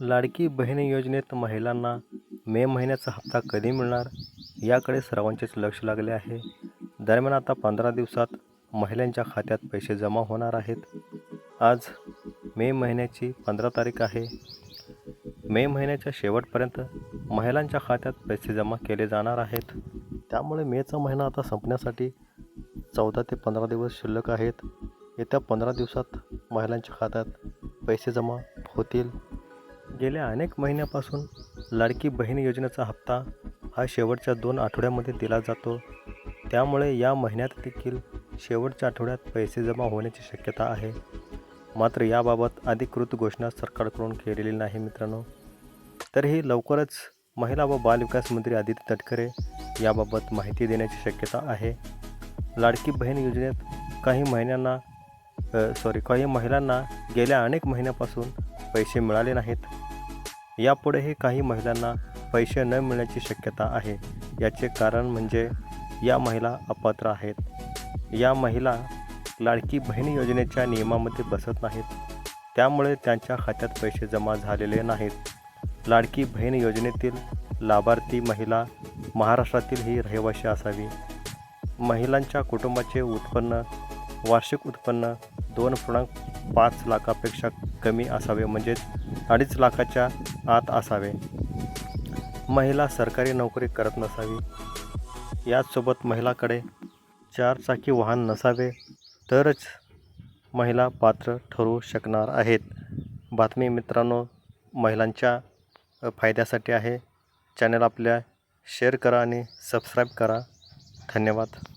लाडकी बहीण योजनेत महिलांना मे महिन्याचा हप्ता कधी मिळणार? याकडे सर्वांचेच लक्ष लागले आहे. दरम्यान आता पंधरा दिवसात महिलांच्या खात्यात पैसे जमा होणार आहेत. आज मे महिन्याची पंधरा तारीख आहे. मे महिन्याच्या शेवटपर्यंत महिलांच्या खात्यात पैसे जमा केले जाणार आहेत. त्यामुळे मेचा महिना आता संपण्यासाठी चौदा ते पंधरा दिवस शिल्लक आहेत. येत्या पंधरा दिवसात महिलांच्या खात्यात पैसे जमा होतील. गेल्या अनेक महिन्यापासून लाडकी बहीण योजनेचा हप्ता हा शेवटच्या दोन आठवड्यामध्ये दिला जातो. त्यामुळे या महिन्यात देखील शेवटच्या आठवड्यात पैसे जमा होण्याची शक्यता आहे. मात्र याबाबत अधिकृत घोषणा सरकारकडून केलेली नाही मित्रांनो. तरीही लवकरच महिला व बालविकास मंत्री आदित्य तटकरे याबाबत माहिती देण्याची शक्यता आहे. लाडकी बहीण योजनेत काही महिन्यांना सॉरी काही महिलांना गेल्या अनेक महिन्यापासून पैसे मिळाले नाहीत. यापुढेही काही महिलांना पैसे न मिळण्याची शक्यता आहे. याचे कारण म्हणजे या महिला अपात्र आहेत. या महिला लाडकी बहीण योजनेच्या नियमामध्ये बसत नाहीत. त्यामुळे त्यांच्या खात्यात पैसे जमा झालेले नाहीत. लाडकी बहीण योजनेतील लाभार्थी महिला महाराष्ट्रातील ही रहिवाशी असावी. महिलांच्या कुटुंबाचे उत्पन्न वार्षिक उत्पन्न दोन पूर्णांक पाच लाखापेक्षा कमी असावे म्हणजेच अडीच लाखाच्या आत असावे. महिला सरकारी नोकरी करत नसावी. याचसोबत महिलाकडे चारचाकी वाहन नसावे तरच महिला पात्र ठरू शकणार आहेत. बातमी मित्रांनो महिलांच्या फायद्यासाठी आहे. चॅनल आपल्या शेअर करा आणि सबस्क्राईब करा. धन्यवाद.